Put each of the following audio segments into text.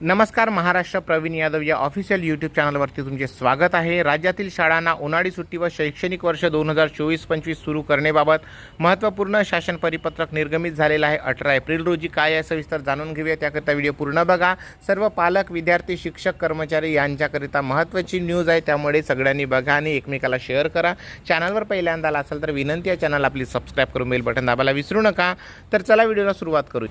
नमस्कार महाराष्ट्र प्रवीण यादव या official YouTube चॅनलवरती तुमचे स्वागत आहे. राज्यातील शाळांना उन्हाळी सुट्टी व शैक्षणिक वर्ष दोन हजार चोवीस पंचवीस सुरू करण्याबाबत महत्त्वपूर्ण शासन परिपत्रक निर्गमित झालेलं आहे. अठरा एप्रिल रोजी काय आहे सविस्तर जाणून घेऊया. त्याकरिता व्हिडिओ पूर्ण बघा. सर्व पालक विद्यार्थी शिक्षक कर्मचारी यांच्याकरिता महत्त्वाची न्यूज आहे. त्यामुळे सगळ्यांनी बघा आणि एकमेकाला शेअर करा. चॅनलवर पहिल्यांदा आला असेल तर विनंती आहे चॅनल आपली सबस्क्राईब करून बेल बटन दाबायला विसरू नका. तर चला व्हिडिओला सुरुवात करू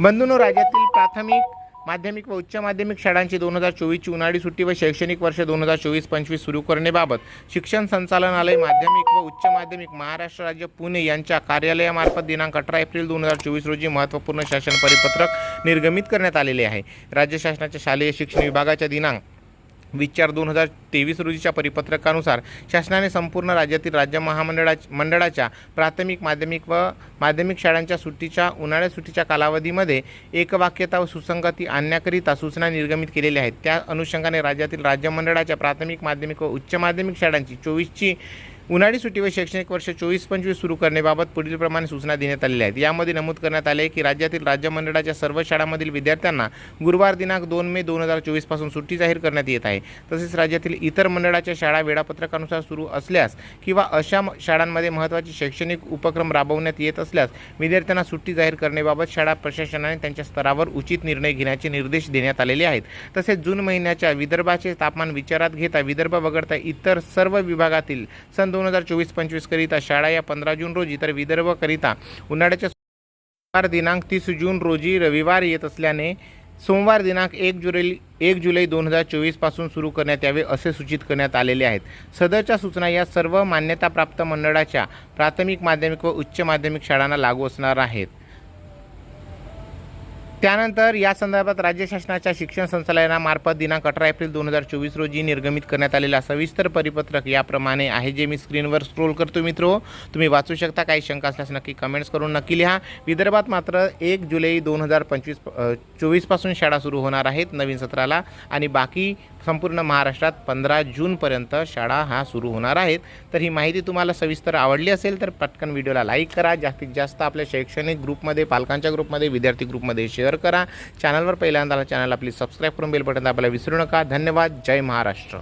बंधूनो राज्यातील प्राथमिक माध्यमिक व उच्च माध्यमिक शाळांची दोन हजार चोवीसची उन्हाळी सुट्टी व शैक्षणिक वर्ष दोन हजार चोवीस पंचवीस सुरू करण्याबाबत शिक्षण संचालनालय माध्यमिक व उच्च माध्यमिक महाराष्ट्र राज्य पुणे यांच्या कार्यालयामार्फत दिनांक अठरा एप्रिल दोन हजार चोवीस रोजी महत्त्वपूर्ण शासन परिपत्रक निर्गमित करण्यात आलेले आहे. राज्य शासनाच्या शालेय शिक्षण विभागाच्या दिनांक वीस चार दोन हजार तेवीस रोजीच्या परिपत्रकानुसार शासनाने संपूर्ण राज्यातील राज्य महामंडळा मंडळाच्या प्राथमिक माध्यमिक व माध्यमिक शाळांच्या सुट्टीच्या उन्हाळ्यात सुट्टीच्या कालावधीमध्ये एकवाक्यता व सुसंगती आणण्याकरिता सूचना निर्गमित केलेल्या आहेत. त्या अनुषंगाने राज्यातील राज्य मंडळाच्या प्राथमिक माध्यमिक व उच्च माध्यमिक शाळांची चोवीसची उन्हाळी सुट्टीवर व शैक्षणिक वर्ष चोवीस पंचवीस सुरू करण्याबाबत पुढीलप्रमाणे सूचना देण्यात आलेल्या आहेत. यामध्ये नमूद करण्यात आले आहे की राज्यातील राज्य मंडळाच्या सर्व शाळांमधील विद्यार्थ्यांना गुरुवार दिनांक दोन मे दोन हजार चोवीसपासून सुट्टी जाहीर करण्यात येत आहे. तसेच राज्यातील इतर मंडळाच्या शाळा वेळापत्रकानुसार सुरू असल्यास किंवा अशा शाळांमध्ये महत्त्वाचे शैक्षणिक उपक्रम राबवण्यात येत असल्यास विद्यार्थ्यांना सुट्टी जाहीर करण्याबाबत शाळा प्रशासनाने त्यांच्या स्तरावर उचित निर्णय घेण्याचे निर्देश देण्यात आलेले आहेत. तसेच जून महिन्याच्या विदर्भाचे तापमान विचारात घेता विदर्भ वगळता इतर सर्व विभागातील सन दोन हजार चोवीस पंचवीसकरिता शाळा या पंधरा जून रोजी तर विदर्भकरिता उन्हाळ्याच्या सोमवार दिनांक तीस जून रोजी रविवार येत असल्याने सोमवार दिनांक एक जुलै एक जुलै दोन हजार चोवीसपासून सुरू करण्यात यावे असे सूचित करण्यात आलेले आहेत. सदरच्या सूचना या सर्व मान्यताप्राप्त मंडळाच्या प्राथमिक माध्यमिक व उच्च माध्यमिक शाळांना लागू असणार आहेत. त्यानंतर या संदर्भात राज्य शासनाच्या शिक्षण संचालनामार्फत दिनांक अठरा एप्रिल दोन हजार चोवीस रोजी निर्गमित करण्यात आलेला सविस्तर परिपत्रक याप्रमाणे आहे जे मी स्क्रीनवर स्क्रोल करतो मित्रो. तुम्ही वाचू शकता काही शंका असल्यास नक्की कमेंट्स करून नक्की लिहा. विदर्भात मात्र एक जुलै दोन हजार पंचवीस चोवीसपासून शाळा सुरू होणार आहेत नवीन सत्राला आणि बाकी संपूर्ण महाराष्ट्रात पंधरा जूनपर्यंत शाळा हा सुरू होणार आहेत. तर ही माहिती तुम्हाला सविस्तर आवडली असेल तर पटकन व्हिडिओला लाईक करा. जास्तीत जास्त आपल्या शैक्षणिक ग्रुपमध्ये पालकांच्या ग्रुपमध्ये विद्यार्थी ग्रुपमध्ये शेअर करा. चॅनलवर पहिल्यांदा चॅनल आपली सबस्क्राईब करून बेल बटन दाबायला विसरू नका. धन्यवाद. जय महाराष्ट्र.